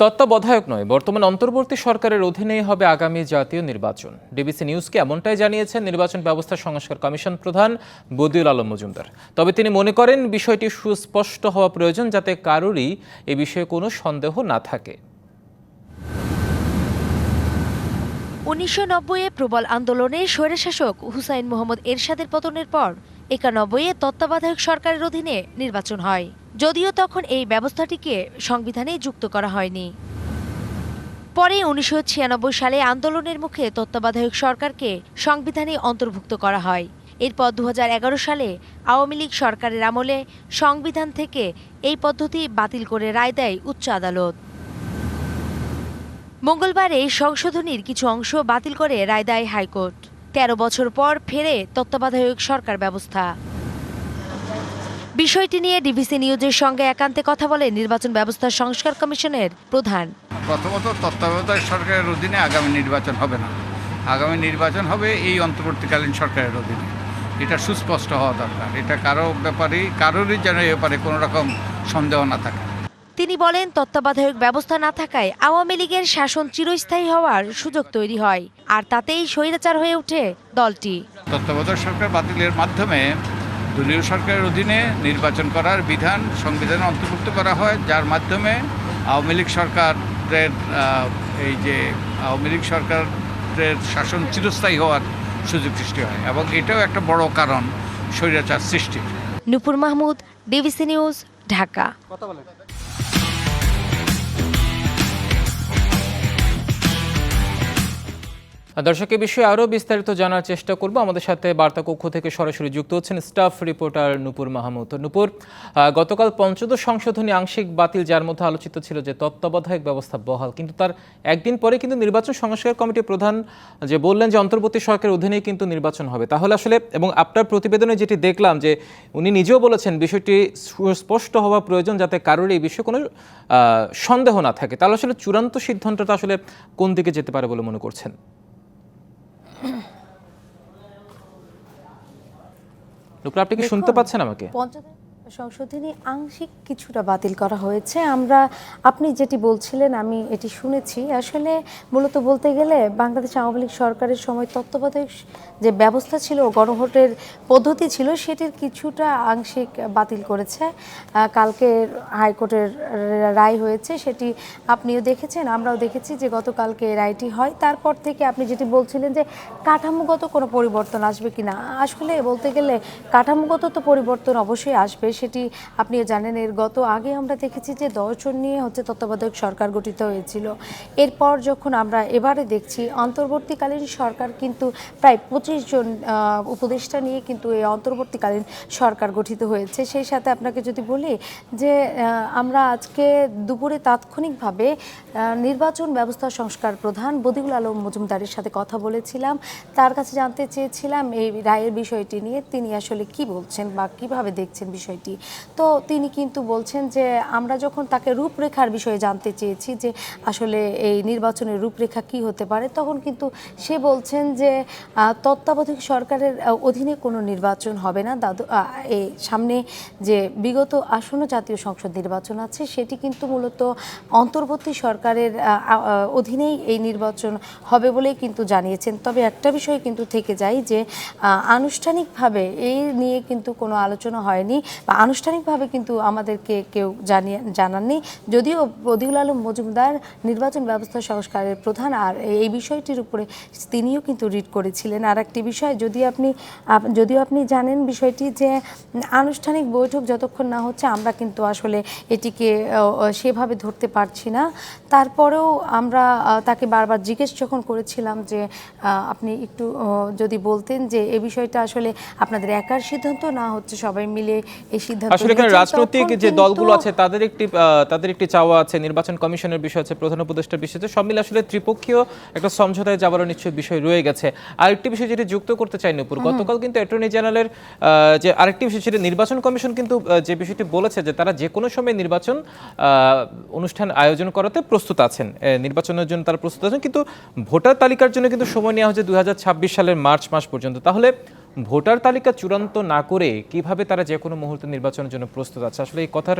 তত্ত্বাবধায়ক নয়, বর্তমান অন্তর্বর্তী সরকারের অধীনেই হবে আগামী জাতীয় নির্বাচন। ডিবিসি নিউজকে এমনটাই জানিয়েছেন নির্বাচন ব্যবস্থা সংস্কার কমিশন প্রধান বদিউল আলম মজুমদার। তবে তিনি মনে করেন বিষয়টি সুস্পষ্ট হওয়া প্রয়োজন যাতে কারোরই এ বিষয়ে কোনো সন্দেহ না থাকে। উনিশশো নব্বইয়ে প্রবল আন্দোলনে স্বৈরশাসক হুসাইন মোহাম্মদ এরশাদের পতনের পর একানব্বইয়ে তত্ত্বাবধায়ক সরকারের অধীনে নির্বাচন হয়। যদিও তখন এই ব্যবস্থাটিকে সংবিধানে যুক্ত করা হয়নি। পরে উনিশশো ছিয়ানব্বই সালে আন্দোলনের মুখে তত্ত্বাবধায়ক সরকারকে সংবিধানে অন্তর্ভুক্ত করা হয়। এরপর দু হাজার এগারো সালে আওয়ামী লীগ সরকারের আমলে সংবিধান থেকে এই পদ্ধতি বাতিল করে রায় দেয় উচ্চ আদালত। মঙ্গলবার এই সংশোধনীর কিছু অংশ বাতিল করে রায় দেয় হাইকোর্ট। তেরো বছর পর ফেরে তত্ত্বাবধায়ক সরকার ব্যবস্থা। বিষয়টি নিয়ে ডিবিসি নিউজের সঙ্গে একান্তে কথা বলে নির্বাচন ব্যবস্থা সংস্কার কমিশনের প্রধান। প্রথমত তত্ত্বাবধায়ক সরকারের অধীনে আগামী নির্বাচন হবে না। আগামী নির্বাচন হবে এই অন্তর্বর্তীকালীন সরকারের অধীনে। এটা সুস্পষ্ট হওয়া দরকার। এটা কারও ব্যাপারে কারোরই যেন এ ব্যাপারে কোনো রকম সন্দেহ না থাকে। তিনি বলেন তত্ত্বাবধায়ক ব্যবস্থা না থাকায় আওয়ামী লীগের শাসন চিরস্থায়ী হওয়ার সুযোগ তৈরি হয় আর তাতেই স্বৈরাচার হয়ে ওঠে দলটি। তত্ত্বাবধায়ক সরকার বাতিলের মাধ্যমে দলীয় সরকারের অধীনে নির্বাচন করার বিধান সংবিধানে অন্তর্ভুক্ত করা হয় যার মাধ্যমে আওয়ামী লীগ সরকারের এই যে আওয়ামী লীগ সরকারের শাসন চিরস্থায়ী হওয়ার সুযোগ সৃষ্টি হয় এবং এটাও একটা বড় কারণ স্বৈরাচার সৃষ্টির। Nupur Mahmud DBC news Dhaka. দর্শক এ বিষয়ে আরও বিস্তারিত জানার চেষ্টা করব। আমাদের সাথে বার্তা কক্ষ থেকে সরাসরি যুক্ত হচ্ছেন স্টাফ রিপোর্টার নুপুর মাহমুদ। নূপুর গতকাল পঞ্চদশ সংশোধনী আংশিক বাতিল, যার মধ্যে আলোচিত ছিল যে তত্ত্বাবধায়ক ব্যবস্থা বহাল, কিন্তু তার একদিন পরে কিন্তু নির্বাচন সংস্কার কমিটির প্রধান যে বললেন যে অন্তর্বর্তী সরকারের অধীনেই কিন্তু নির্বাচন হবে। তাহলে আসলে, এবং আপনার প্রতিবেদনে যেটি দেখলাম যে উনি নিজেও বলেছেন বিষয়টি সুস্পষ্ট হওয়া প্রয়োজন যাতে কারোর এই বিষয়ে কোনো সন্দেহ না থাকে। তাহলে আসলে চূড়ান্ত সিদ্ধান্তটা আসলে কোন দিকে যেতে পারে বলে মনে করছেন? নুপুর আপনি কি শুনতে পাচ্ছেন আমাকে? সংশোধনী আংশিক কিছুটা বাতিল করা হয়েছে। আমরা, আপনি যেটি বলছিলেন, আমি এটি শুনেছি। আসলে মূলত বলতে গেলে বাংলাদেশ আওয়ামী লীগ সরকারের সময় তত্ত্বাবধায়ক যে ব্যবস্থা ছিল গণভোটের পদ্ধতি ছিল, সেটির কিছুটা আংশিক বাতিল করেছে। কালকে হাইকোর্টের রায় হয়েছে, সেটি আপনিও দেখেছেন, আমরাও দেখেছি যে গতকালকে রায়টি হয়। তারপর থেকে আপনি যেটি বলছিলেন যে কাঠামোগত কোনো পরিবর্তন আসবে কিনা, আসলে বলতে গেলে কাঠামোগত তো পরিবর্তন অবশ্যই আসবে সেটি আপনিও জানেন, এর গত আগে আমরা দেখেছি যে দশজন নিয়ে হচ্ছে তত্ত্বাবধায়ক সরকার গঠিত হয়েছিল। এরপর যখন আমরা এবারে দেখছি, অন্তর্বর্তীকালীন সরকার কিন্তু প্রায় পঁচিশ জন উপদেষ্টা নিয়ে কিন্তু এই অন্তর্বর্তীকালীন সরকার গঠিত হয়েছে। সেই সাথে আপনাকে যদি বলি যে আমরা আজকে দুপুরে তাৎক্ষণিকভাবে নির্বাচন ব্যবস্থা সংস্কার প্রধান বদিউল আলম মজুমদারের সাথে কথা বলেছিলাম। তার কাছে জানতে চেয়েছিলাম এই রায়ের বিষয়টি নিয়ে, তিনি আসলে কি বলছেন বা কীভাবে দেখছেন বিষয়টি? তো তিনি কিন্তু বলছেন যে, আমরা যখন তাকে রূপরেখার বিষয়ে জানতে চেয়েছি যে, আসলে এই নির্বাচনের রূপরেখা কি হতে পারে, তখন কিন্তু সে বলছেন যে তত্ত্বাবধায়ক সরকারের অধীনে কোনো নির্বাচন হবে না। দাদু এই সামনে যে বিগত আসন্ন জাতীয় সংসদ নির্বাচন আছে, সেটি কিন্তু মূলত অন্তর্বর্তী সরকারের অধীনেই এই নির্বাচন হবে বলেই কিন্তু জানিয়েছেন। তবে একটা বিষয় কিন্তু থেকে যায় যে আনুষ্ঠানিকভাবে এই নিয়ে কিন্তু কোনো আলোচনা হয়নি। বা আনুষ্ঠানিকভাবে কিন্তু আমাদেরকে কেউ জানিয়ে জানাননি। যদিও বদিউল আলম মজুমদার নির্বাচন ব্যবস্থা সংস্কারের প্রধান, আর এই বিষয়টির উপরে তিনিও কিন্তু রিড করেছিলেন। আর একটি বিষয়, যদি আপনি যদিও আপনি জানেন বিষয়টি যে আনুষ্ঠানিক বৈঠক যতক্ষণ না হচ্ছে, আমরা কিন্তু আসলে এটিকে সেভাবে ধরতে পারছি না। তারপরেও আমরা তাকে বারবার জিজ্ঞেস যখন করেছিলাম যে আপনি একটু যদি বলতেন যে, এ বিষয়টা আসলে আপনাদের একার সিদ্ধান্ত না হচ্ছে, সবাই মিলে এই সিদ্ধান্ত আসলে এখানে রাজনৈতিক যে দলগুলো আছে তাদের একটি তাদের একটি চাওয়া আছে নির্বাচন কমিশনের বিষয় আছে প্রধান উপদেষ্টার বিষয় আছে সব মিলে আসলে ত্রিপক্ষীয় একটা সমঝোতায় যাবারও বিষয় রয়ে গেছে। আরেকটি বিষয় যেটি যুক্ত করতে চাই নুপুর গতকাল কিন্তু অ্যাটর্নি জেনারেলের যে আরেকটি বিষয় সেটা নির্বাচন কমিশন কিন্তু যে বিষয়টি বলেছে যে তারা যে কোনো সময় নির্বাচন আহ, অনুষ্ঠান আয়োজন করাতে প্রস্তুত আছেন। নির্বাচনের জন্য তারা প্রস্তুত আছেন কিন্তু ভোটার তালিকার জন্য কিন্তু সময় নেওয়া হাজার ছাব্বিশ সালের মার্চ মাস পর্যন্ত। তাহলে ভোটার তালিকা চূড়ান্ত না করে কীভাবে তারা যে কোনো মুহূর্তে নির্বাচনের জন্য প্রস্তুত আছে? আসলে এই কথার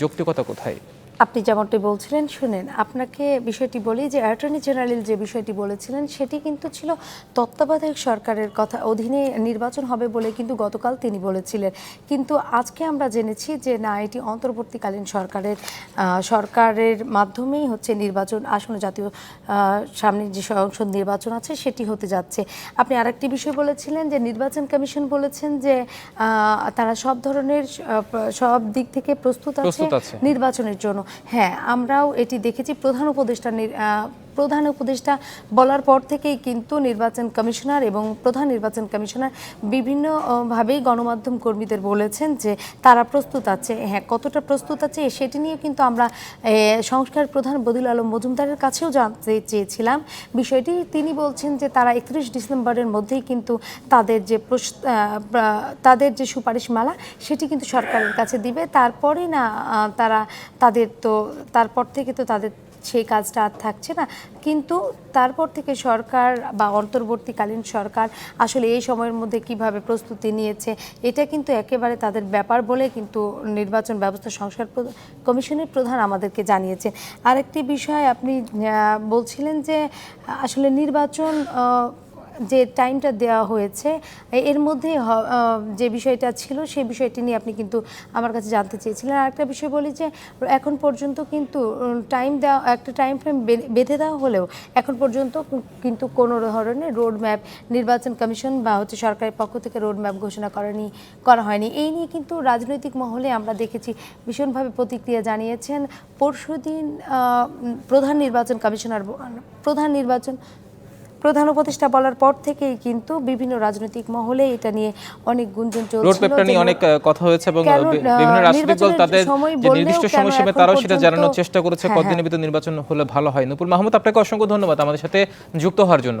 যৌক্তিকতা কোথায়? আপনি যেমনটি বলছিলেন শুনেন আপনাকে বিষয়টি বলি যে অ্যাটর্নি জেনারেল যে বিষয়টি বলেছিলেন সেটি কিন্তু ছিল তত্ত্বাবধায়ক সরকারের কথা। অধীনে নির্বাচন হবে বলে কিন্তু গতকাল তিনি বলেছিলেন। কিন্তু আজকে আমরা জেনেছি যে না এটি অন্তর্বর্তীকালীন সরকারের সরকারের মাধ্যমেই হচ্ছে নির্বাচন আসন্ন জাতীয় সামনে যে সংসদ নির্বাচন আছে সেটি হতে যাচ্ছে। আপনি আরেকটি বিষয় বলেছিলেন যে নির্বাচন কমিশন বলেছেন যে তারা সব ধরনের সব দিক থেকে প্রস্তুত আছে। নির্বাচনের জন্য। হ্যাঁ আমরাও এটি দেখেছি প্রধান উপদেষ্টা প্রধান উপদেষ্টা বলার পর থেকেই কিন্তু নির্বাচন কমিশনার এবং প্রধান নির্বাচন কমিশনার বিভিন্ন আহ, ভাবেই গণমাধ্যম কর্মীদের বলেছেন যে তারা প্রস্তুত আছে। হ্যাঁ কতটা প্রস্তুত আছে সেটি নিয়ে কিন্তু আমরা সংস্কার প্রধান বদিল আলম মজুমদারের কাছেও জানতে চেয়েছিলাম। বিষয়টি তিনি বলছেন যে তারা একত্রিশ ডিসেম্বরের মধ্যেই কিন্তু তাদের যে তাদের যে সুপারিশমালা সেটি কিন্তু সরকারের কাছে দিবে। তারপরে না তারা তাদের তো তারপর থেকে তো তাদের সেই কাজটা আর থাকছে না। কিন্তু তারপর থেকে সরকার বা অন্তর্বর্তীকালীন সরকার আসলে এই সময়ের মধ্যে কীভাবে প্রস্তুতি নিয়েছে, এটা কিন্তু একেবারে তাদের ব্যাপার বলে কিন্তু নির্বাচন ব্যবস্থা সংস্কার কমিশনের প্রধান আমাদেরকে জানিয়েছেন আরেকটি বিষয় আপনি বলছিলেন যে আসলে নির্বাচন যে টাইমটা দেওয়া হয়েছে এর মধ্যে যে বিষয়টা ছিল সেই বিষয়টি নিয়ে আপনি কিন্তু আমার কাছে জানতে চেয়েছিলেন। আর একটা বিষয় বলি যে, এখন পর্যন্ত কিন্তু টাইম দেওয়া, একটা টাইম ফ্রেম বেঁধে দেওয়া হলেও এখন পর্যন্ত কিন্তু কোনো ধরনের রোড ম্যাপ নির্বাচন কমিশন বা হচ্ছে সরকারের পক্ষ থেকে রোড ম্যাপ ঘোষণা করেনি, করা হয়নি। এই নিয়ে কিন্তু রাজনৈতিক মহলে আমরা দেখেছি ভীষণভাবে প্রতিক্রিয়া জানিয়েছেন। পরশুদিন প্রধান নির্বাচন কমিশনার প্রধান নির্বাচন প্রধান উপদেষ্টা বলার পর থেকেই কিন্তু বিভিন্ন রাজনৈতিক মহলে এটা নিয়ে অনেক গুঞ্জন চলছিল রোড ম্যাপটা নিয়ে অনেক কথা হয়েছে এবং বিভিন্ন রাজনৈতিক দল তাদের যে নির্দিষ্ট সময় সময়সীমা তারাও সেটা জানানোর চেষ্টা করেছে কতদিনের। ভিতর নির্বাচন হলে ভালো হয় নুপুর মাহমুদ আপনাকে অসংখ্য ধন্যবাদ আমাদের সাথে যুক্ত হওয়ার জন্য